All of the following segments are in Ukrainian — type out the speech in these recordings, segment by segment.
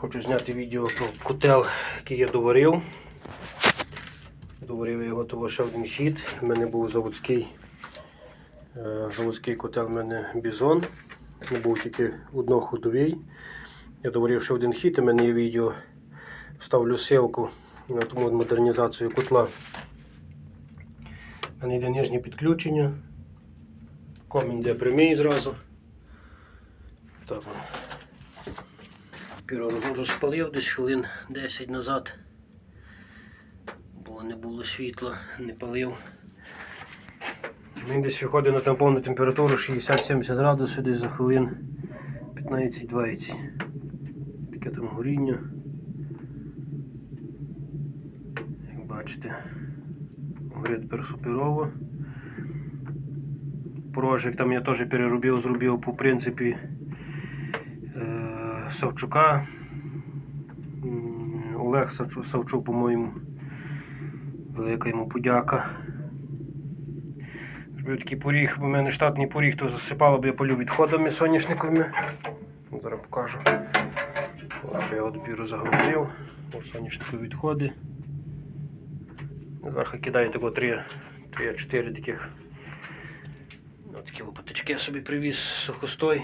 Хочу зняти відео про котел, який я доварив. Доварив його того ще один хід. У мене був заводський, е, заводський котел, у мене бізон. Не був тільки одноходовий. Я доварив ще один хід, у мене є відео. Ставлю ссылку на тому модернізацію котла. У мене йде нижнє підключення. Комін йде прямий зразу. Так. Піро розпалив десь хвилин 10 назад, бо не було світла, не палив. Він десь виходить на там повну температуру 60-70 градусів десь за хвилин 15-20. Таке там горіння. Як бачите, горить персуперово. Прожик там я теж переробив, зробив по принципі Савчука. Олег Савчук, по-моєму. Велика йому подяка. Зробив такий поріг, бо в мене штатний поріг, то засипало б я полю відходами соняшниковими. Зараз покажу. Ось я його допіру загрузив. Ось соняшникові відходи. Зверху кидаю тако 3-4 таких. Ось такі я собі привіз сухостой.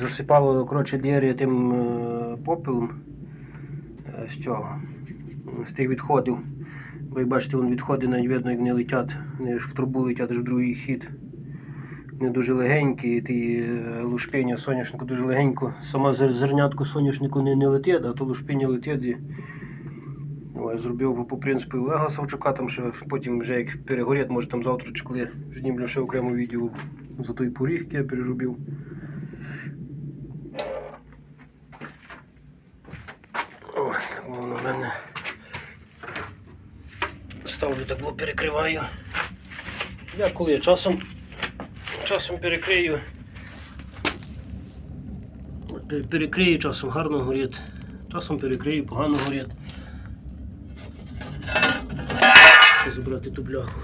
Засипало коротше, двері тим е, попелом е, з цього, з тих відходів. Бо як бачите, вон відходи навіть видно, як вони летять, вони ж в трубу летять аж в другий хід. Вони дуже легенькі, ті е, лушпиня соняшнику дуже легенько. Сама зер- зернятко соняшнику не, не летить, а то лушпиня летить. І... Ось, зробив по, по принципу Олега Савчука, там ще потім вже як перегорять, може там завтра чи коли знімлю ще окремо відео за той поріг, який я переробив. Ой, так воно в мене. Ставлю так, бо перекриваю. Я коли часом, часом перекрию. Перекрию, часом гарно горить, часом перекрию, погано горить. Забрати ту бляху.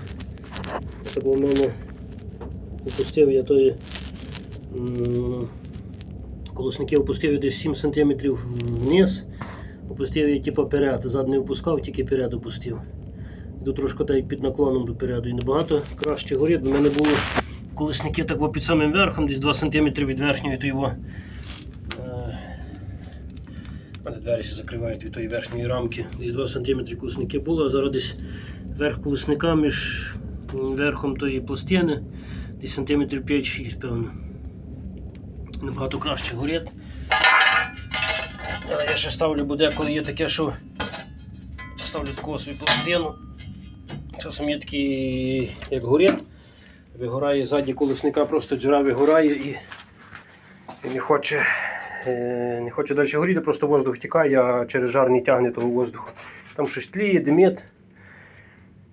Так у мене опустив я той колосники опустив десь 7 см вниз. Опустив я типу перед, зад не опускав, тільки перед опустив. Йду трошки так під наклоном до переду і набагато краще горить. У мене були колесники так під самим верхом, десь 2 см від верхньої то його. е, двері закривають від тої верхньої рамки. Десь 2 см колесники було, а зараз десь верх колесника між верхом тої пластини, десь сантиметрів 5-6, певно. Набагато краще горить. Але я ще ставлю, бо деколи є таке, що ставлю таку свою пластину. Часом є такий, як горить, вигорає ззаді колесника, просто джура вигорає і, не хоче. е, Не хоче далі горіти, просто воздух тікає, а через жар не тягне того воздуху. Там щось тліє, димить.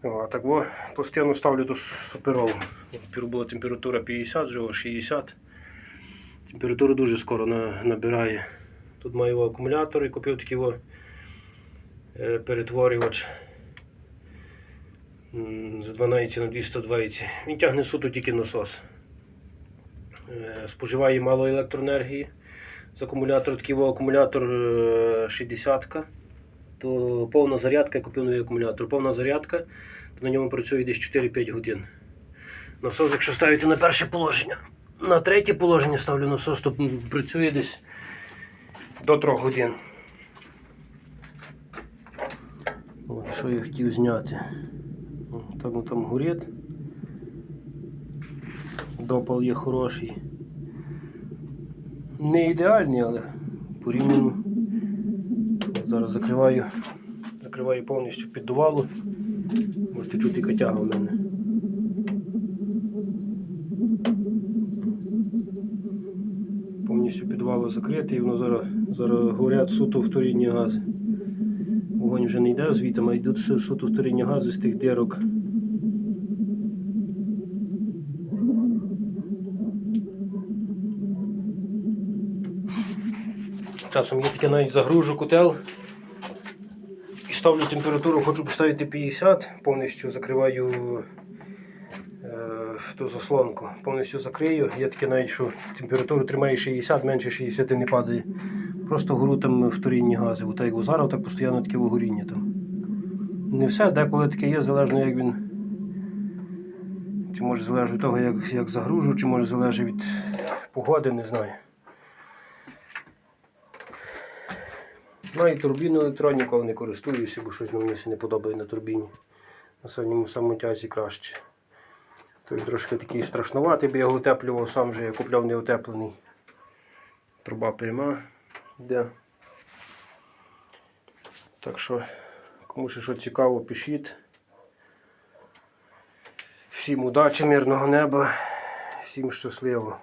О, так во, пластину ставлю ту суперову. Тепер була температура 50, вже 60. Температура дуже скоро набирає. Тут маю акумулятор і купив такий е, перетворювач з 12 на 220. Він тягне суто тільки насос. Е, Споживає мало електроенергії. З акумулятора такий акумулятор е, 60 то повна зарядка, я купив новий акумулятор. Повна зарядка, то на ньому працює десь 4-5 годин. Насос, якщо ставити на перше положення, на третє положення ставлю насос, то працює десь до 3 годин. От, що я хотів зняти. Так ну, там горить. Допал є хороший. Не ідеальний, але порівняно. Зараз закриваю, закриваю повністю піддувало. Можете чути котяга в мене. Повністю підвало закрите і воно зараз, зараз горять суто вторинні гази. Вогонь вже не йде звідти, а йдуть суто вторинні гази з тих дирок. Часом є таке навіть загружу котел. І ставлю температуру, хочу поставити 50, повністю закриваю ту заслонку. Повністю закрию. Є таке навіть, що температуру тримає 60, менше 60 не падає. Просто гору там вторинні гази. От як зараз, так постійно таке вигоріння там. Не все, деколи таке є, залежно як він. Чи може залежить від того, як, як загружу, чи може залежить від погоди, не знаю. Ну і турбіну електронікою не користуюся, бо щось мені не подобає на турбіні. На самому самому тязі краще. Той трошки такий страшнуватий, бо я його утеплював сам же, я купляв неутеплений. Труба пряма йде. Так що, кому ще що цікаво, пишіть. Всім удачі, мирного неба, всім щасливо.